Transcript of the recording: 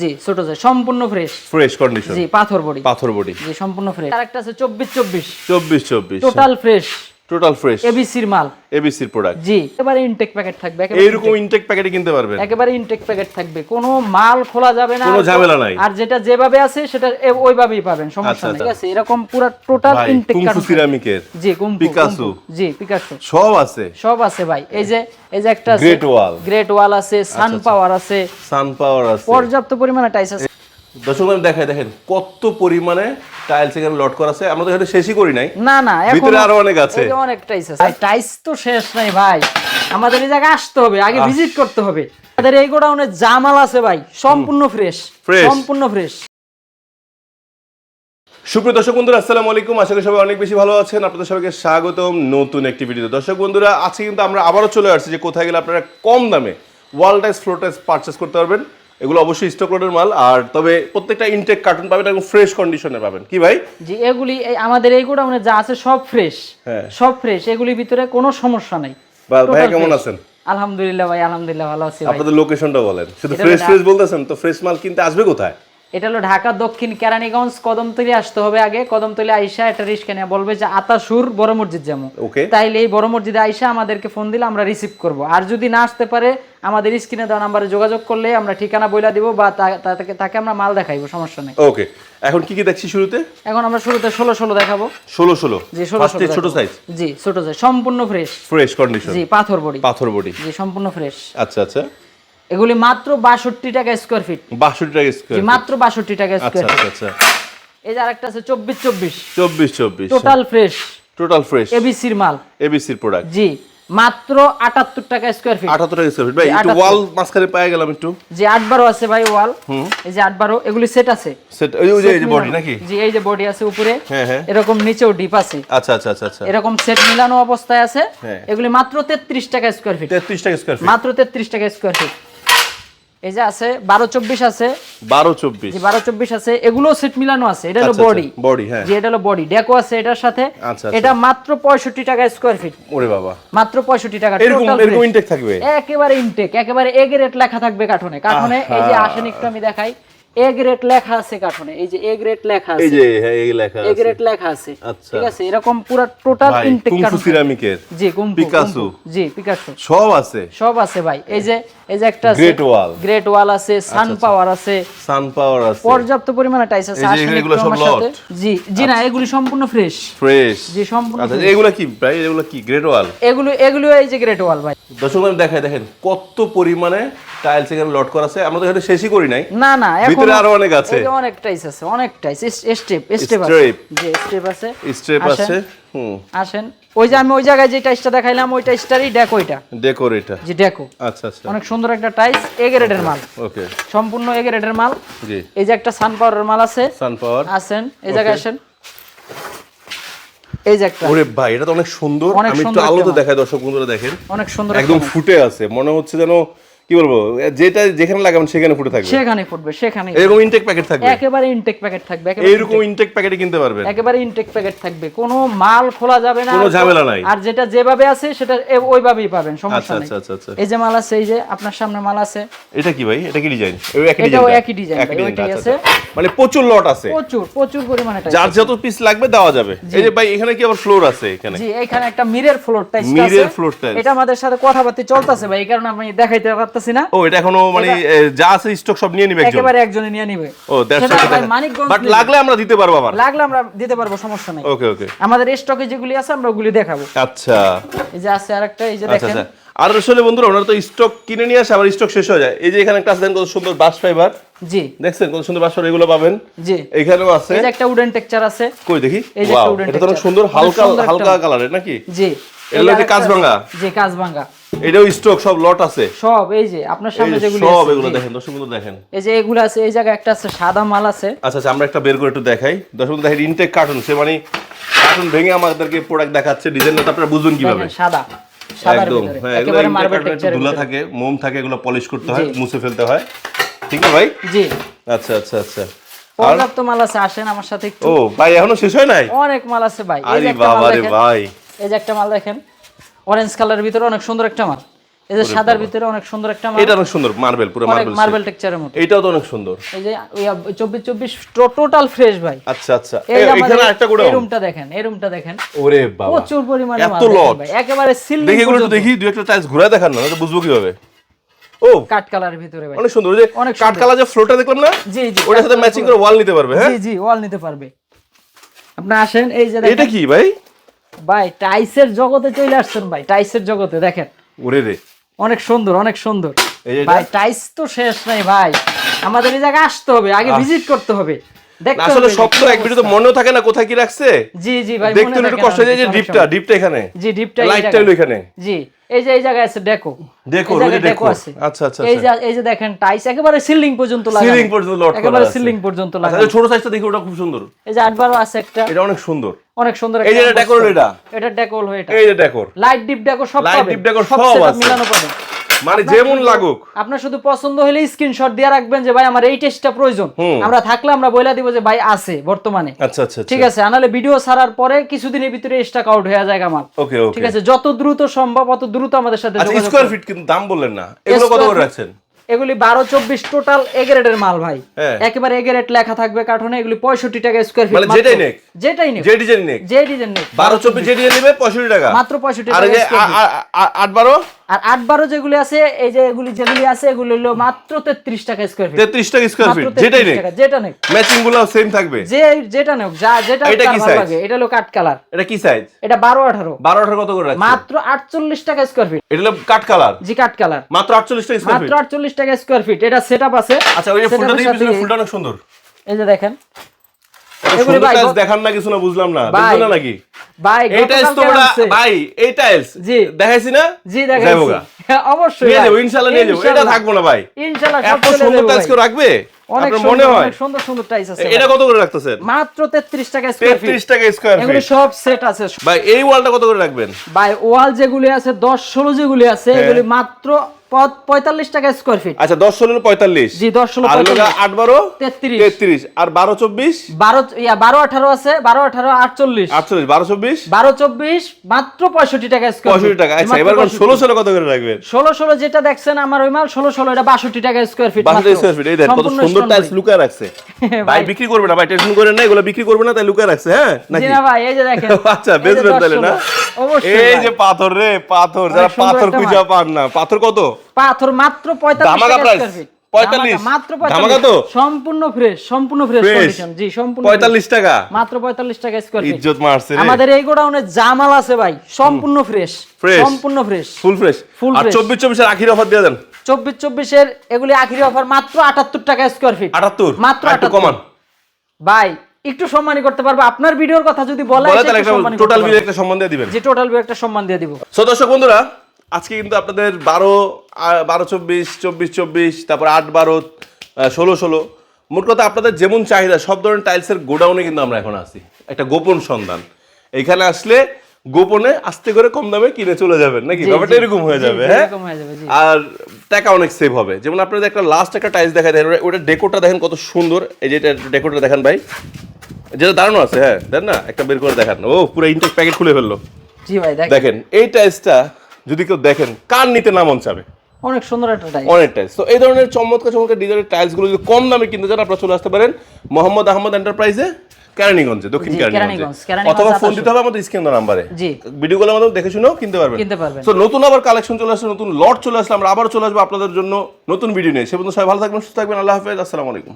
জি ছোট সাইজ সম্পূর্ণ fresh fresh condition জি পাথর বডি। পাথর বডি। জি সম্পূর্ণ ফ্রেশ আরেকটা আছে চব্বিশ চব্বিশ। চব্বিশ চব্বিশ। টোটাল ফ্রেশ টোটাল ফ্রেশ এবিসির মাল। এবিসির প্রোডাক্ট জি একেবারে ইনটেক প্যাকেট থাকবে এইরকম ইনটেক প্যাকেটে কিনতে পারবেন। একেবারে ইনটেক প্যাকেট থাকবে। কোনো মাল খোলা যাবে না কোনো ঝামেলা নাই। আর যেটা যেভাবে আছে সেটা ওইভাবেই পাবেন সমস্যা আচ্ছা, নেই। আচ্ছা। ঠিক আছে এরকম পুরো টোটাল ইনটেক কুংফু সিরামিকের জি কুম্পু পিকাসো। জি পিকাসো সব আছে। সব আছে ভাই। এই যে এই যে একটা wall। আচ্ছা, গ্রেট ওয়াল আছে সান পাওয়ার আছে। সান পাওয়ার আছে। পর্যাপ্ত পরিমাণে টাইস আছে। দর্শক দেখাই দেখেন কত পরিমাণে টাইলস এখানে লট করা আছে। আমরা তো এখানে শেষই করি নাই। না না ভিতরে আরও অনেক আছে। অনেক টাইস আছে। টাইস তো শেষ নাই ভাই। আমাদের এই জায়গায় আসতে হবে আগে ভিজিট করতে হবে। আমাদের এই গোডাউনে জামাল আছে ভাই সম্পূর্ণ ফ্রেশ সম্পূর্ণ ফ্রেশ সুপ্রিয় দর্শক বন্ধুরা আসসালামু আলাইকুম। আশা করি সবাই অনেক বেশি ভালো আছেন। আপনাদের সবাইকে স্বাগতম নতুন একটি ভিডিও দর্শক বন্ধুরা আজকে কিন্তু আমরা আবারও চলে আসছি যে কোথায় গেলে আপনারা কম দামে ওয়াল টাইস ফ্লোর টাইস পারচেস করতে পারবেন। এগুলো অবশ্যই স্টক লটের মাল আর তবে প্রত্যেকটা ইনটেক কার্টুন পাবেন এবং ফ্রেশ কন্ডিশনে পাবেন। কি ভাই? জি এগুলি আমাদের এই গোডাউনে যা আছে সব ফ্রেশ হ্যাঁ। সব ফ্রেশ এগুলির ভিতরে কোনো সমস্যা নাই। ভাই কেমন আছেন? আলহামদুলিল্লাহ ভাই আলহামদুলিল্লাহ ভালো আছি আপনাদের লোকেশনটা বলেন। শুধু ফ্রেশ ফ্রেশ বলতেছেন তো ফ্রেশ মাল কিনতে আসবে কোথায়? এটা হলো ঢাকা দক্ষিণ কেরানীগঞ্জ কদমতলি আসতে হবে আগে। কদমতলি আইসা একটা রিস্কা নিয়ে। বলবে যে আতাসুর বড় মসজিদ যেমন তাইলে এই বড় মসজিদে আইসা আমাদেরকে ফোন দিলে আমরা রিসিভ করব। আর যদি না আসতে পারে আমাদের স্ক্রিনে দেওয়া নাম্বারে যোগাযোগ করলে আমরা ঠিকানা বইলা দিব বা তাকে তাকে আমরা মাল দেখাইবো সমস্যা নেই। ওকে। এখন কি কি দেখছি শুরুতে? এখন আমরা শুরুতে ষোলো ষোলো দেখাবো। ষোলো ষোলো। জি ষোলো ফার্স্টে ষোলো ছোট সাইজ জি ছোট সাইজ সম্পূর্ণ ফ্রেশ ফ্রেশ কন্ডিশন জি পাথর বডি। পাথর বডি। জি সম্পূর্ণ ফ্রেশ আচ্ছা আচ্ছা। এগুলি মাত্র বাষট্টি টাকা স্কোয়ার ফিট বাষট্টি টাকা জি স্কোয়ার মাত্র বাষট্টি টাকা আচ্ছা স্কোয়ার ফিট আচ্ছা আচ্ছা। এই যে আরেকটা আছে চব্বিশ চব্বিশ। চব্বিশ চব্বিশ টোটাল ফ্রেশ টোটাল ফ্রেশ এবিসির মাল। এবিসির প্রোডাক্ট জি মাত্র আটাত্তর টাকা স্কোয়ার ফিট আটাত্তর টাকা স্কোয়ার ফিট ভাই একটু ওয়াল মাঝখানে পায়ে গেলাম একটু। যে আট বারো আছে ভাই ওয়াল এই যে আট বারো এগুলি সেট আছে। সেট ওই ওই যে এই যে বডি নাকি? জি এই যে বডি আছে উপরে। হ্যাঁ হ্যাঁ। এরকম নিচেও ডিপ আছে। আচ্ছা আচ্ছা আচ্ছা আচ্ছা। এরকম সেট মিলানো অবস্থায় আছে। হ্যাঁ। এগুলি মাত্র তেত্রিশ টাকা স্কোয়ার ফিট তেত্রিশ টাকা স্কোয়ার ফিট মাত্র তেত্রিশ টাকা স্কোয়ার ফিট এই যে আছে বারো চব্বিশ আছে। বারো চব্বিশ। যে বারো চব্বিশ আছে এগুলো সেট মিলানো আছে। এটা হলো বডি বডি আচ্ছা, হ্যাঁ। যে এটা হলো বডি ডেকো আছে এটার সাথে। আচ্ছা, আচ্ছা। এটা মাত্র পঁয়ষট্টি টাকা স্কোয়ার ফিট ওরে বাবা। মাত্র পঁয়ষট্টি টাকা। এরকম এরকম ইনটেক থাকবে? একেবারে ইনটেক একেবারে এ গ্রেড লেখা থাকবে কাঠনে কাঠনে এই যে আসেন একটু আমি দেখাই। এ গ্রেড লেখা আছে কার্টুনে এই যে এ গ্রেড লেখা এই আছে। যে হ্যাঁ এই লেখা এ আছে। গ্রেড লেখা আছে আচ্ছা। ঠিক আছে? এরকম পুরো টোটাল ইনটেক কার্টুন সিরামিকের। জি পিকাসো। জি পিকাসো সব আছে। সব আছে ভাই। এই যে এই যে একটা আছে Great wall। গ্রেট ওয়াল আছে সান পাওয়ার আছে। সান পাওয়ার আছে। পর্যাপ্ত পরিমাণে টাইস আছে। এই যে এগুলো সব? সাথে। জি জি না এগুলি সম্পূর্ণ ফ্রেশ ফ্রেশ জি সম্পূর্ণ আচ্ছা এগুলো কি ভাই? এগুলো কি? গ্রেট ওয়াল এগুলো এগুলো এই যে গ্রেট ওয়াল ভাই। দর্শক দেখাই দেখেন কত পরিমাণে টাইলস এখানে লট করা আছে। আমরা তো এখানে শেষই করি নাই। না না ভিতরে আরও অনেক আছে। অনেক টাইস আছে অনেক টাইস স্টেপ স্টেপ আছে। স্টেপ আছে আসেন। আছে হুম। আসেন। ওই যে আমি ওই জায়গায় যে টাইসটা দেখাইলাম ওই টাইসটারই ডেকো এটা। ডেকোর এটা যে ডেকো আচ্ছা আচ্ছা। অনেক সুন্দর একটা টাইস এ গ্রেডের মাল। ওকে সম্পূর্ণ এ গ্রেডের মাল। জি। এই যে একটা সান পাওয়ারের মাল আছে। সান পাওয়ার আসেন এই জায়গায় আসেন। এই যে একটা। ওরে ভাই এটা তো অনেক সুন্দর। আমি একটু আলোতে দেখাই দর্শক বন্ধুরা দেখেন। অনেক সুন্দর একদম ফুটে আছে। মনে হচ্ছে যেন কি বলব যেটা যেখানে লাগাবেন সেখানে ফুটে থাকবে। সেখানে ফুটবে সেখানে এরকম ইনটেক প্যাকেট থাকবে। একেবারে ইনটেক প্যাকেট থাকবে একেবারে এইরকম ইনটেক প্যাকেটে কিনতে পারবেন। একেবারে ইনটেক প্যাকেট থাকবে। কোনো মাল খোলা যাবে না। কোনো ঝামেলা নাই। আর যেটা যেভাবে আছে সেটা ওইভাবেই পাবেন সমস্যা আচ্ছা নেই। আচ্ছা আচ্ছা আচ্ছা। এই যে মাল আছে এই যে আপনার সামনে মাল আছে। এটা কি ভাই? এটা কি ডিজাইন একই এটাও ডিজাইন একই ডিজাইন ভাই, ওইটাই আছে। মানে প্রচুর লট আছে। প্রচুর প্রচুর পরিমাণে যার যত পিস লাগবে দেওয়া যাবে। এই যে ভাই এখানে কি আবার ফ্লোর আছে এখানে? জি এখানে একটা মিরের ফ্লোর টাইস আছে Mirror floor tiles। এটা আমাদের সাথে কথাবার্তা চলতেছে ভাই এই কারণে আমি দেখাইতে পারতেছি না। ও এটা এখনও মানে যা আছে স্টক সব নিয়ে নিবে একজন? একেবারে একজনে নিয়ে নিবে। ও মানিকগঞ্জ বাট লাগলে আমরা দিতে পারব আবার। লাগলে আমরা দিতে পারব সমস্যা নেই। ওকে ওকে আমাদের স্টকে যেগুলি আছে আমরা ওগুলি দেখাবো। আচ্ছা। এই যে আছে আরেকটা এই যে আচ্ছা দেখেন। আচ্ছা। আর আসলে বন্ধুরা ওনারা তো স্টক কিনে নিয়ে আসে আবার স্টক শেষ হয়ে যায়। এই যে এখানে একটা আছে কত সুন্দর বাস ফাইবার জি। দেখছেন কত সুন্দর বাস ফাইবার এগুলো পাবেন? জি। এখানেও আছে। এই যে একটা উডেন টেক্সচার আছে। কই দেখি? এই যে একটা wooden এটা তো সুন্দর হালকা হালকা কালারের নাকি? জি। এগুলো? আছে। এটাও স্টক সব লট আছে। সব এই যে আপনার সামনে যে যেগুলি সব এগুলো দেখেন দর্শক বন্ধু দেখেন। এই যে এগুলো আছে এই জায়গায় একটা আছে সাদা মাল আছে। আচ্ছা আচ্ছা আমরা একটা বের করে একটু দেখাই। দর্শক বন্ধু দেখেন ইনটেক কার্টুন সে মানে কার্টুন ভেঙে আমাদেরকে প্রোডাক্ট দেখাচ্ছে ডিজাইনটা আপনারা বুঝবেন কীভাবে। সাদা একদম হ্যাঁ এগুলো ইনটেক কার্টুন ধুলা থাকে মোম থাকে এগুলো পলিশ করতে হয় মুছে ফেলতে হয়। ঠিক না ভাই? জি। আচ্ছা আচ্ছা আচ্ছা। পর্যাপ্ত মাল আছে আসেন আমার সাথে একটু। ও ভাই এখনও শেষ হয় নাই? অনেক মাল আছে ভাই আরে বাবা রে ভাই। এই যে একটা মাল দেখেন অরেঞ্জ কালারের ভিতরে অনেক সুন্দর একটা মাল। এই যে সাদার ভিতরে অনেক সুন্দর একটা মাল। এটা অনেক সুন্দর মার্বেল পুরো মার্বেল মার্বেল টেক্সচারের মতো। এইটাও তো অনেক সুন্দর। এই যে চব্বিশ চব্বিশ টোটাল ফ্রেশ ভাই। আচ্ছা আচ্ছা। এখানে একটা করে এই রুমটা দেখেন এই রুমটা দেখেন। ওরে বাবা। প্রচুর পরিমাণে মাল দেখেন lot। ভাই একেবারে সিলিং দেখি এগুলো একটু দেখি দুই একটা টাইলস ঘুরে দেখান না তো বুঝব কীভাবে। ও কাট কালারের ভিতরে ভাই। অনেক সুন্দর যে অনেক কাঠ কালা যে ফ্লোরটা দেখলাম না? জি জি ওটার সাথে ম্যাচিং করে ওয়াল নিতে পারবে হ্যাঁ? জি জি ওয়াল নিতে পারবে। আপনি আসেন এই যে এটা কি ভাই? ভাই টাইসের জগতে চলে আসছেন ভাই টাইসের জগতে দেখেন। ওরে রে। অনেক সুন্দর অনেক সুন্দর। ভাই টাইস তো শেষ নাই ভাই। আমাদের এই জায়গায় আসতে হবে আগে ভিজিট করতে হবে। আসলে সব তো এক ভিডিও মনেও থাকে না কোথায় কি রাখছে? জি জি ভাই দেখতে একটু কষ্ট হয়ে যে ডিপটা ডিপটা এখানে। জি ডিপটা লাইটটা হলো এখানে। জি এই যে এই জায়গায় আছে ডেকো ডেকো, ডেকো। আছে। আচ্ছা, আচ্ছা, এই আচ্ছা। যে এই যে দেখেন টাইস একেবারে সিলিং পর্যন্ত লাগানো। সিলিং পর্যন্ত লট একেবারে সিলিং পর্যন্ত আচ্ছা, লাগানো। ছোট সাইজটা দেখি ওটা খুব সুন্দর। এই যে আটবারও আছে একটা। এটা অনেক সুন্দর। অনেক সুন্দর এই যে এটা ডেকোর এটা? এটা হয়ে এটা। এই যে ডেকোর লাইট ডিপ ডেকো সব পাবেন dip decor সব আছে। মিলানো পাবেন মানে যেমন লাগুক। আপনার শুধু পছন্দ হলে স্ক্রিনশট দিয়ে রাখবেন যে ভাই আমার এই টেস্টটা প্রয়োজন। আমরা থাকলে আমরা বইলা দিব যে ভাই আছে বর্তমানে। আচ্ছা আচ্ছা ঠিক আছে আনালে ভিডিও ছাড়ার পরে কিছুদিনের ভিতরে স্টক আউট হয়ে যায় আমার। ওকে ওকে ঠিক আছে যত দ্রুত সম্ভব অত দ্রুত আমাদের সাথে আচ্ছা স্কোয়ার ফিট কিন্তু দাম বললেন না। এগুলো কত করে রাখছেন? এগুলি বারো চব্বিশ টোটাল এগারেটের মাল ভাই। হ্যাঁ। একেবারে এগারেট লেখা থাকবে কার্টনে এগুলি পঁয়ষট্টি টাকা স্কোয়ার ফিট মানে যেটাই নেক? যেটাই নেক। যে ডিজাইন নেক। যে ডিজাইন নেক। বারো চব্বিশ যে ডিজাইন নেবে পঁয়ষট্টি টাকা। মাত্র পঁয়ষট্টি টাকা আট বারো? আর আট বারো যেগুলি আছে এই যে এগুলি যেগুলি আছে এগুলি হলো মাত্র তেত্রিশ টাকা স্কোয়ার ফিট তেত্রিশ টাকা স্কোয়ার ফিট যেটাই 33 নেক টাকা, যেটা নেক ম্যাচিংগুলো সেম থাকবে। যে যেটা নেক যা যেটা এটা কি? লাগে। এটা হলো কাট কালার। এটা কি সাইজ এটা বারো আঠারো। বারো আঠারো কত করে মাত্র আটচল্লিশ টাকা স্কোয়ার ফিট এটা হলো কাঠ কালার? জি কাট কালার। মাত্র আটচল্লিশ টাকা স্কোয়ার মাত্র আটচল্লিশ টাকা স্কোয়ার ফিট এটা সেট আপ আছে। আচ্ছা ওই যে ফুলটা দিয়ে পিছনে ফুলটা অনেক সুন্দর। এই যে দেখেন। দেখান না কিছু না বুঝলাম না। না নাকি? ভাই এই টাইলস তো গতকালকে ওরা আনছে। ভাই এই টাইলস জি। দেখাইছি না? জি দেখাইছি। অবশ্যই নিয়ে যাব ইনশাল্লাহ নিয়ে যাব। এটা থাকব না ভাই। ইনশাল্লাহ এত সুন্দর টাইলস কেউ রাখবে? অনেক সুন্দর মনে হয়? সুন্দর সুন্দর টাইলস আছে এটা কত করে রাখতেছেন? মাত্র 33 টাকা স্কয়ার ফিট তেত্রিশ টাকা স্কোয়ার এগুলি ফিট সব সেট আছে। ভাই এই ওয়ালটা কত করে রাখবেন? ভাই ওয়াল যেগুলি আছে 10 16 যেগুলি আছে হ্যাঁ। এগুলি মাত্র প- 45 টাকা স্কয়ার ফিট আচ্ছা দশ ষোলো পঁয়তাল্লিশ। জি 10 16 আর হলো 45 আট বারো? 33 তেত্রিশ। আর বারো চব্বিশ? 12 ইয়া 12 18 আছে 12 18 48 আটচল্লিশ। বারো চব্বিশ? 12 24 মাত্র 65 টাকা স্কয়ার পঁয়ষট্টি টাকা। আচ্ছা এবার ষোলো ষোলো কত করে রাখবেন? 16 16 যেটা দেখছেন আমার ওই মাল 16 16 এটা 62 টাকা স্কয়ার ফিট বাষট্টি স্কোয়ার ফিট এই দেখ কত সুন্দর টাইলস লুকায় রাখছে। ভাই। বিক্রি করবে না ভাই টেনশন করেন না এগুলো বিক্রি করবে না তাই লুকায় রাখছে হ্যাঁ নাকি? না ভাই এই যে দেখেন। আচ্ছা বেচবেন তাহলে না? 16 অবশ্যই এই যে পাথর রে পাথর যারা পাথর খুঁজে পান না। পাথর কত? পাথর মাত্র 45 টাকা price? Square feet 45? মাত্র তো? সম্পূর্ণ ফ্রেশ সম্পূর্ণ ফ্রেশ কন্ডিশন জি সম্পূর্ণ পঁয়তাল্লিশ টাকা? মাত্র 45 টাকা স্কয়ার ফিট ইজ্জত মারছে রে। আমাদের এই গোডাউনে জামাল আছে ভাই। সম্পূর্ণ ফ্রেশ সম্পূর্ণ ফ্রেশ ফুল ফ্রেশ আর fresh। চব্বিশ চব্বিশের আখির অফার দিয়ে দেন। 24 24 এর এগুলি আখরি অফার মাত্র 78 টাকা স্কয়ার ফিট আটাত্তর? মাত্র আর 78 কমান। ভাই একটু সম্মানই করতে পারব। আপনার ভিডিওর কথা যদি বলা হয় তাহলে টোটাল বিল একটা সম্মান দিয়ে দিবেন। যে টোটাল বিল একটা সম্মান দিয়ে দিব। সো দর্শক বন্ধুরা আজকে কিন্তু আপনাদের বারো বারো চব্বিশ চব্বিশ চব্বিশ তারপর আট বারো ষোলো ষোলো। মোট কথা আপনাদের যেমন চাহিদা সব ধরনের টাইলসের গোডাউনে কিন্তু আমরা এখন আছি। একটা গোপন সন্ধান। এখানে আসলে গোপনে আস্তে করে কম দামে কিনে চলে যাবেন নাকি? ব্যাপারটা এরকম হয়ে যাবে হ্যাঁ এরকম হয়ে? যাবে, জি। আর টাকা অনেক সেভ হবে। যেমন আপনাদের একটা লাস্ট একটা টাইলস দেখা দেয় ওটা ডেকোরটা দেখেন কত সুন্দর। এই যে ডেকোরটা দেখেন ভাই। যেটা দারুণ আছে হ্যাঁ দেন না একটা বের করে দেখান। ও পুরো ইনটেক প্যাকেট খুলে ফেলল। জি ভাই দেখেন। এই টাইলসটা যদি কেউ দেখেন কার নিতে না মন চাবে? অনেক সুন্দর একটা টাইপ অনেক টাইলস তো এই ধরনের চমৎকার চমৎকার ডিজাইনের টাইলসগুলো যদি কম দামে কিনতে চান আপনারা চলে আসতে পারেন মোহাম্মদ আহমদ এন্টারপ্রাইজে কেরানীগঞ্জে দক্ষিণ কেরানীগঞ্জে। অথবা ফোন। দিতে হবে আমাদের স্ক্রিন নাম্বারে। জি। ভিডিওগুলোর মাধ্যমে দেখে শুনেও কিনতে পারবেন। কিনতে পারবেন। তো নতুন আবার কালেকশন চলে আসছে নতুন লট চলে আসলে আমরা আবার চলে আসব আপনাদের জন্য নতুন ভিডিও নিয়ে। সে পর্যন্ত সবাই ভালো থাকবেন সুস্থ থাকবেন আল্লাহ হাফেজ আসসালামু আলাইকুম।